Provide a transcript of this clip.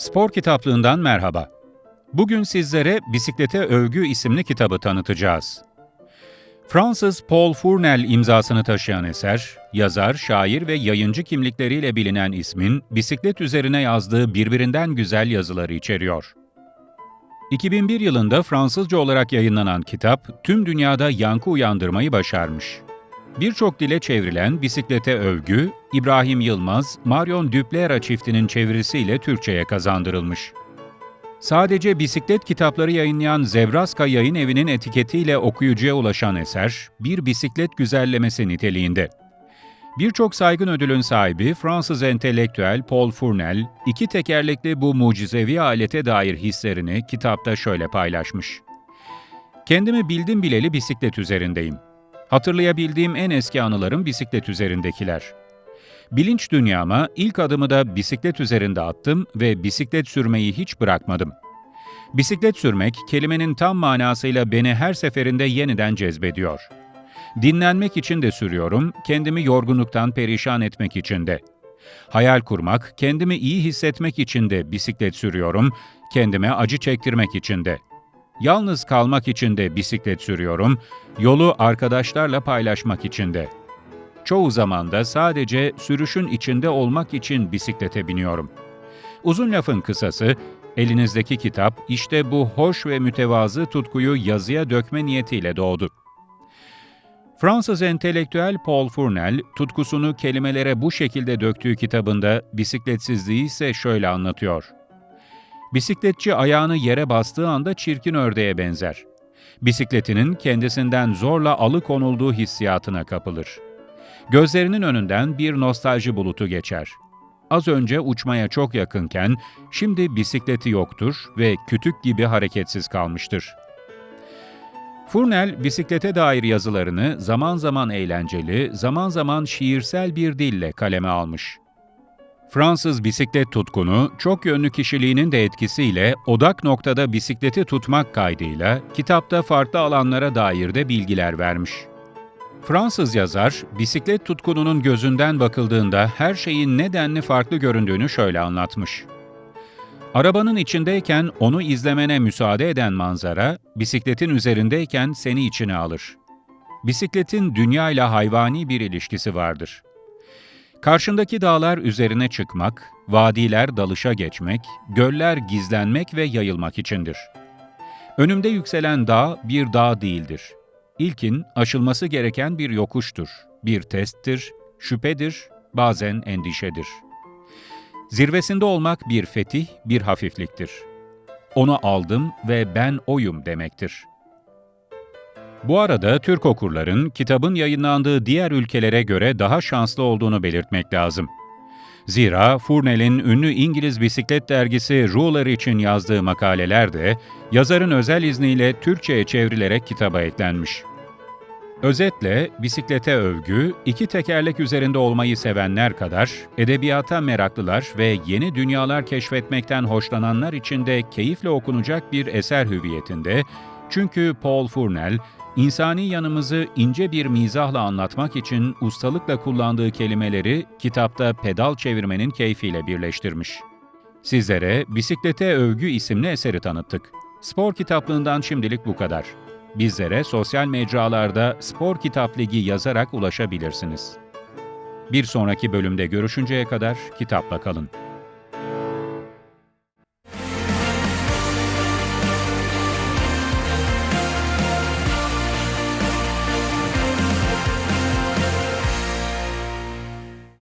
Spor kitaplığından merhaba. Bugün sizlere Bisiklete Övgü isimli kitabı tanıtacağız. Fransız Paul Fournel imzasını taşıyan eser, yazar, şair ve yayıncı kimlikleriyle bilinen ismin bisiklet üzerine yazdığı birbirinden güzel yazıları içeriyor. 2001 yılında Fransızca olarak yayınlanan kitap, tüm dünyada yankı uyandırmayı başarmış. Birçok dile çevrilen Bisiklete Övgü, İbrahim Yılmaz, Marion Duplera çiftinin çevirisiyle Türkçe'ye kazandırılmış. Sadece bisiklet kitapları yayınlayan Zebraska Yayın Evi'nin etiketiyle okuyucuya ulaşan eser, bir bisiklet güzellemesi niteliğinde. Birçok saygın ödülün sahibi Fransız entelektüel Paul Fournel, iki tekerlekli bu mucizevi alete dair hislerini kitapta şöyle paylaşmış. Kendimi bildim bileli bisiklet üzerindeyim. Hatırlayabildiğim en eski anılarım bisiklet üzerindekiler. Bilinç dünyama ilk adımı da bisiklet üzerinde attım ve bisiklet sürmeyi hiç bırakmadım. Bisiklet sürmek, kelimenin tam manasıyla beni her seferinde yeniden cezbediyor. Dinlenmek için de sürüyorum, kendimi yorgunluktan perişan etmek için de. Hayal kurmak, kendimi iyi hissetmek için de bisiklet sürüyorum, kendime acı çektirmek için de.'' Yalnız kalmak için de bisiklet sürüyorum, yolu arkadaşlarla paylaşmak için de. Çoğu zaman da sadece sürüşün içinde olmak için bisiklete biniyorum. Uzun lafın kısası, elinizdeki kitap işte bu hoş ve mütevazı tutkuyu yazıya dökme niyetiyle doğdu. Fransız entelektüel Paul Fournel, tutkusunu kelimelere bu şekilde döktüğü kitabında bisikletsizliği ise şöyle anlatıyor. Bisikletçi ayağını yere bastığı anda çirkin ördeğe benzer. Bisikletinin kendisinden zorla alıkonulduğu hissiyatına kapılır. Gözlerinin önünden bir nostalji bulutu geçer. Az önce uçmaya çok yakınken şimdi bisikleti yoktur ve kütük gibi hareketsiz kalmıştır. Furnel, bisiklete dair yazılarını zaman zaman eğlenceli, zaman zaman şiirsel bir dille kaleme almış. Fransız bisiklet tutkunu, çok yönlü kişiliğinin de etkisiyle odak noktada bisikleti tutmak kaydıyla kitapta farklı alanlara dair de bilgiler vermiş. Fransız yazar, bisiklet tutkununun gözünden bakıldığında her şeyin nedenli farklı göründüğünü şöyle anlatmış. Arabanın içindeyken onu izlemene müsaade eden manzara, bisikletin üzerindeyken seni içine alır. Bisikletin dünya ile hayvani bir ilişkisi vardır. Karşındaki dağlar üzerine çıkmak, vadiler dalışa geçmek, göller gizlenmek ve yayılmak içindir. Önümde yükselen dağ bir dağ değildir. İlkin aşılması gereken bir yokuştur, bir testtir, şüphedir, bazen endişedir. Zirvesinde olmak bir fetih, bir hafifliktir. Onu aldım ve ben oyum demektir.'' Bu arada Türk okurların kitabın yayınlandığı diğer ülkelere göre daha şanslı olduğunu belirtmek lazım. Zira Furnel'in ünlü İngiliz bisiklet dergisi Ruler için yazdığı makaleler de yazarın özel izniyle Türkçe'ye çevrilerek kitaba eklenmiş. Özetle bisiklete övgü, iki tekerlek üzerinde olmayı sevenler kadar edebiyata meraklılar ve yeni dünyalar keşfetmekten hoşlananlar için de keyifle okunacak bir eser hüviyetinde çünkü Paul Furnel, İnsani yanımızı ince bir mizahla anlatmak için ustalıkla kullandığı kelimeleri kitapta pedal çevirmenin keyfiyle birleştirmiş. Sizlere Bisiklete Övgü isimli eseri tanıttık. Spor kitaplığından şimdilik bu kadar. Bizlere sosyal mecralarda Spor Kitap Ligi yazarak ulaşabilirsiniz. Bir sonraki bölümde görüşünceye kadar kitapla kalın.